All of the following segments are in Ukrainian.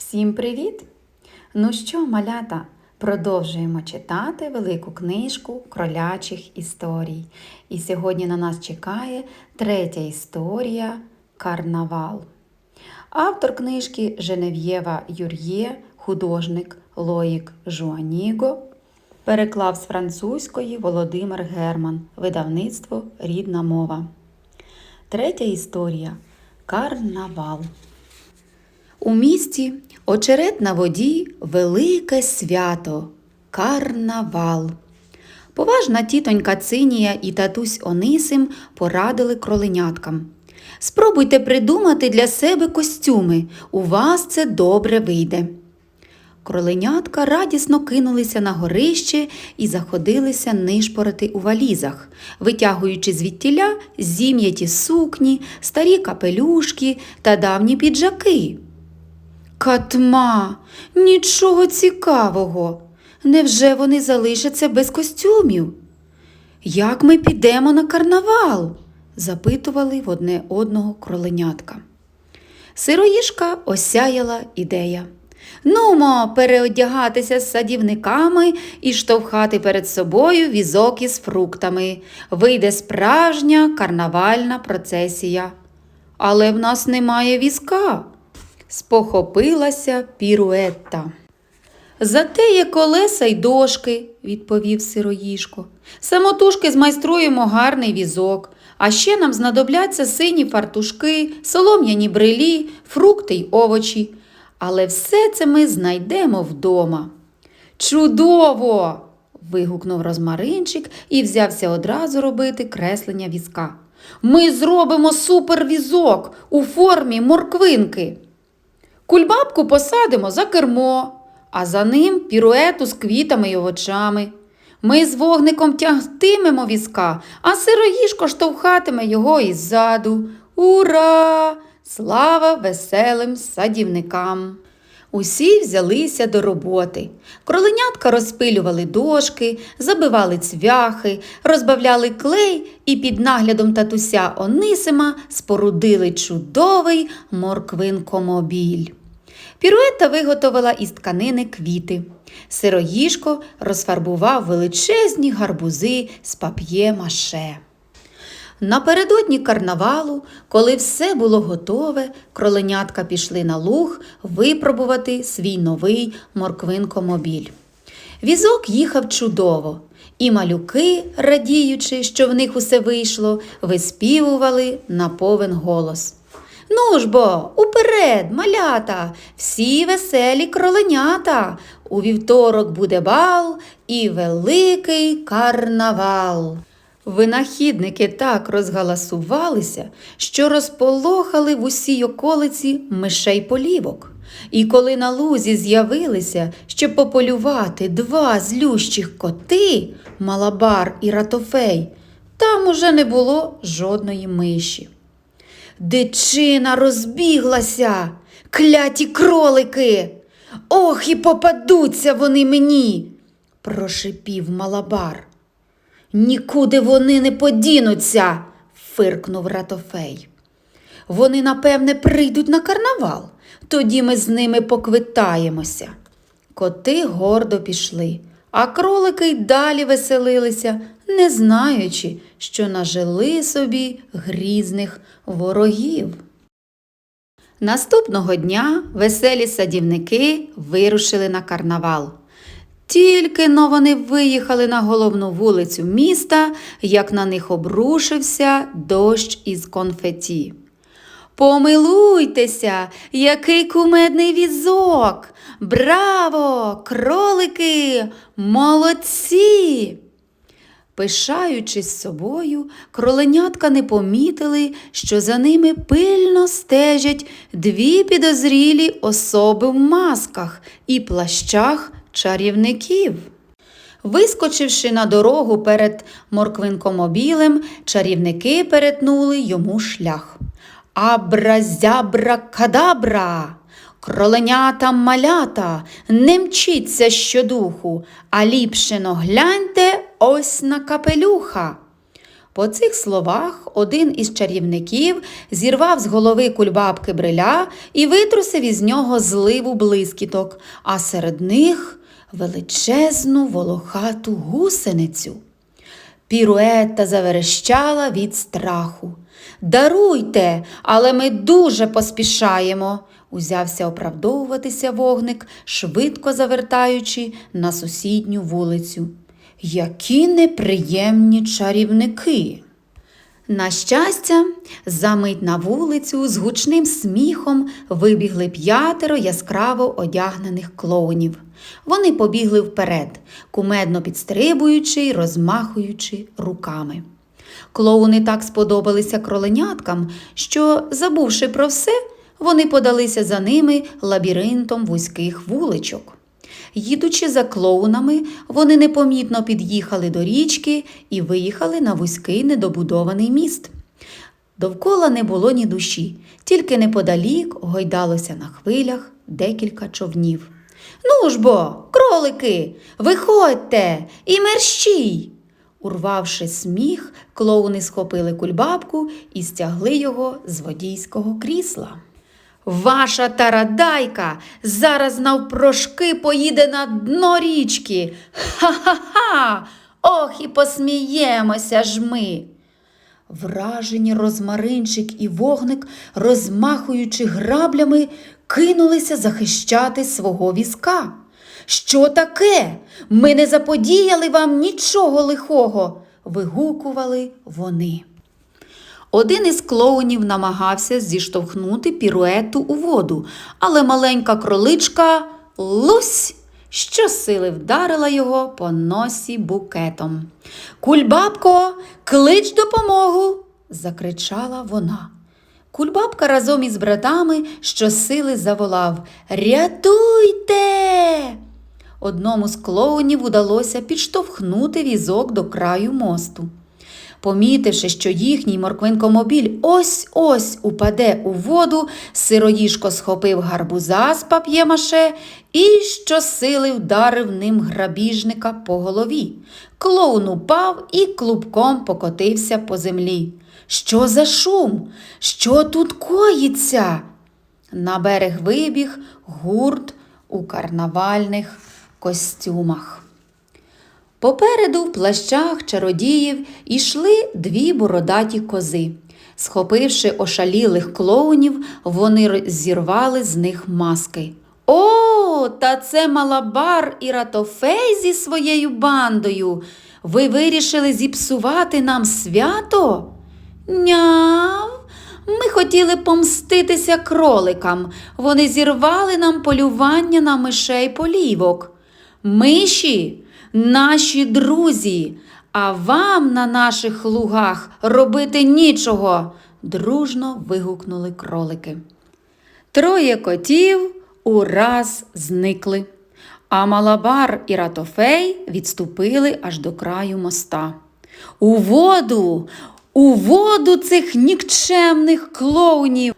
Всім привіт! Ну що, малята, продовжуємо читати велику книжку кролячих історій. І сьогодні на нас чекає третя історія Карнавал. Автор книжки Женев'єва Юр'є, художник Лоїк Жуаніго, переклав з французької Володимир Герман, видавництво Рідна мова. Третя історія Карнавал. У місті очерет на воді велике свято карнавал. Поважна тітонька Цинія і татусь Онисим порадили кроленяткам. Спробуйте придумати для себе костюми, у вас це добре вийде. Кроленятка радісно кинулися на горище і заходилися нишпорити у валізах, витягуючи звідтіля зім'яті сукні, старі капелюшки та давні піджаки. Катма, нічого цікавого. Невже вони залишаться без костюмів? Як ми підемо на карнавал? запитували в одне одного кроленятка. Сироїшка осяяла ідея. Нумо переодягатися з садівниками і штовхати перед собою візок із фруктами. Вийде справжня карнавальна процесія. Але в нас немає візка, спохопилася піруетта. Зате є колеса й дошки, відповів сироїшко. Самотужки змайструємо гарний візок, а ще нам знадобляться сині фартушки, солом'яні брелі, фрукти й овочі. Але все це ми знайдемо вдома. Чудово! вигукнув розмаринчик і взявся одразу робити креслення візка. Ми зробимо супервізок у формі морквинки. Кульбабку посадимо за кермо, а за ним піруету з квітами й овочами. Ми з вогником тягтимемо візка, а сироїшко штовхатиме його іззаду. Ура! Слава веселим садівникам! Усі взялися до роботи. Кроленятка розпилювали дошки, забивали цвяхи, розбавляли клей і під наглядом татуся Онисима спорудили чудовий морквинкомобіль. Піруета виготовила із тканини квіти. Сироїшко розфарбував величезні гарбузи з пап'є-маше. Напередодні карнавалу, коли все було готове, кроленятка пішли на луг випробувати свій новий морквинкомобіль. Візок їхав чудово, і малюки, радіючи, що в них усе вийшло, виспівували на повен голос. Ну ж бо, уперед, малята, всі веселі кроленята. У вівторок буде бал і великий карнавал. Винахідники так розгаласувалися, що розполохали в усій околиці мишей полівок. І коли на лузі з'явилися, щоб пополювати два злющих коти, Малабар і Ратофей, там уже не було жодної миші. Дичина розбіглася, кляті кролики. Ох, і попадуться вони мені, прошипів Малабар. Нікуди вони не подінуться, фиркнув Ратофей. Вони, напевне, прийдуть на карнавал, тоді ми з ними поквитаємося. Коти гордо пішли, а кролики й далі веселилися, не знаючи, що нажили собі грізних ворогів. Наступного дня веселі садівники вирушили на карнавал. Тільки но вони виїхали на головну вулицю міста, як на них обрушився дощ із конфеті. Помилуйтеся, який кумедний візок! Браво, кролики, молодці! Пишаючись собою, кроленятка не помітили, що за ними пильно стежать дві підозрілі особи в масках і плащах чарівників. Вискочивши на дорогу перед морквинкомобілем, чарівники перетнули йому шлях. Абразябра-кадабра! Кроленята малята, не мчіться щодуху, а ліпше но гляньте ось на капелюха. По цих словах один із чарівників зірвав з голови кульбабки бриля і витрусив із нього зливу блискіток, а серед них величезну волохату гусеницю. Піруетта заверещала від страху. Даруйте, але ми дуже поспішаємо, узявся оправдовуватися вогник, швидко завертаючи на сусідню вулицю. Які неприємні чарівники. На щастя, за мить на вулицю з гучним сміхом вибігли п'ятеро яскраво одягнених клоунів. Вони побігли вперед, кумедно підстрибуючи й розмахуючи руками. Клоуни так сподобалися кроленяткам, що, забувши про все, вони подалися за ними лабіринтом вузьких вуличок. Їдучи за клоунами, вони непомітно під'їхали до річки і виїхали на вузький недобудований міст. Довкола не було ні душі, тільки неподалік гойдалося на хвилях декілька човнів. Ну ж бо, кролики, виходьте і мерщій. Урвавши сміх, клоуни схопили кульбабку і стягли його з водійського крісла. Ваша тарадайка зараз навпрошки поїде на дно річки. Ха-ха-ха! Ох, і посміємося ж ми. Вражені розмаринчик і вогник, розмахуючи граблями, кинулися захищати свого візка. Що таке? Ми не заподіяли вам нічого лихого. вигукували вони. Один із клоунів намагався зіштовхнути піруету у воду, але маленька кроличка лусь щосили вдарила його по носі букетом. Кульбабко, клич допомогу. закричала вона. Кульбабка разом із братами щосили заволав Рятуйте! Одному з клоунів удалося підштовхнути візок до краю мосту. Помітивши, що їхній морквинкомобіль ось ось упаде у воду, сироїшко схопив гарбуза з пап'ємаше і щосили вдарив ним грабіжника по голові. Клоун упав і клубком покотився по землі. Що за шум? Що тут коїться? На берег вибіг гурт у карнавальних костюмах. Попереду в плащах чародіїв ішли дві бородаті кози. Схопивши ошалілих клоунів, вони зірвали з них маски. О, та це Малабар і Ратофей зі своєю бандою. Ви вирішили зіпсувати нам свято? Няв. Ми хотіли помститися кроликам. Вони зірвали нам полювання на мишей полівок. Миші наші друзі, а вам на наших лугах робити нічого, дружно вигукнули кролики. Троє котів ураз зникли, а Малабар і Ратофей відступили аж до краю моста. У воду, у воду цих нікчемних клоунів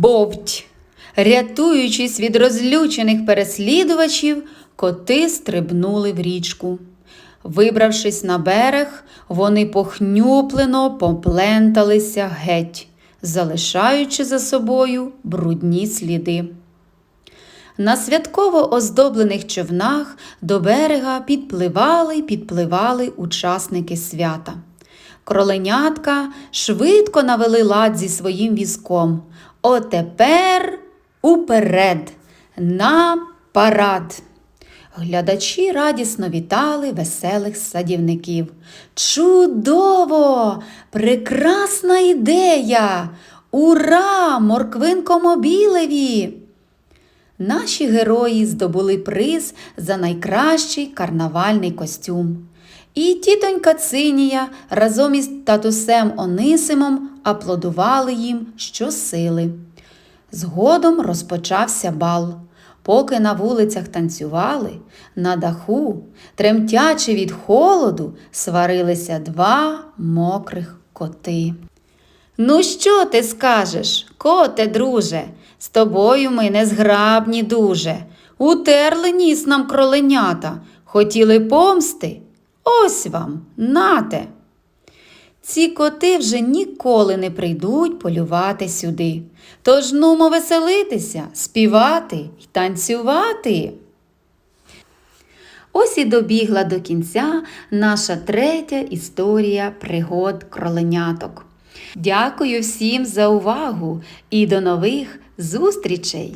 бовть. Рятуючись від розлючених переслідувачів, коти стрибнули в річку. Вибравшись на берег, вони похнюплено попленталися геть, залишаючи за собою брудні сліди. На святково оздоблених човнах до берега підпливали й підпливали учасники свята. Кроленятка швидко навели лад зі своїм візком. Отепер уперед, на парад. Глядачі радісно вітали веселих садівників. Чудово! Прекрасна ідея! Ура! Морквинкомобілеві! Наші герої здобули приз за найкращий карнавальний костюм. І тітонька Цинія разом із татусем Онисимом аплодували їм щосили. Згодом розпочався бал. Поки на вулицях танцювали, на даху, тремтячи від холоду, сварилися два мокрих коти. Ну, що ти скажеш, коте, друже? З тобою ми незграбні дуже. Утерли ніс нам кроленята, хотіли помсти. Ось вам, нате. Ці коти вже ніколи не прийдуть полювати сюди. Тож нумо веселитися, співати й танцювати. Ось і добігла до кінця наша третя історія пригод кроленяток. Дякую всім за увагу і до нових зустрічей!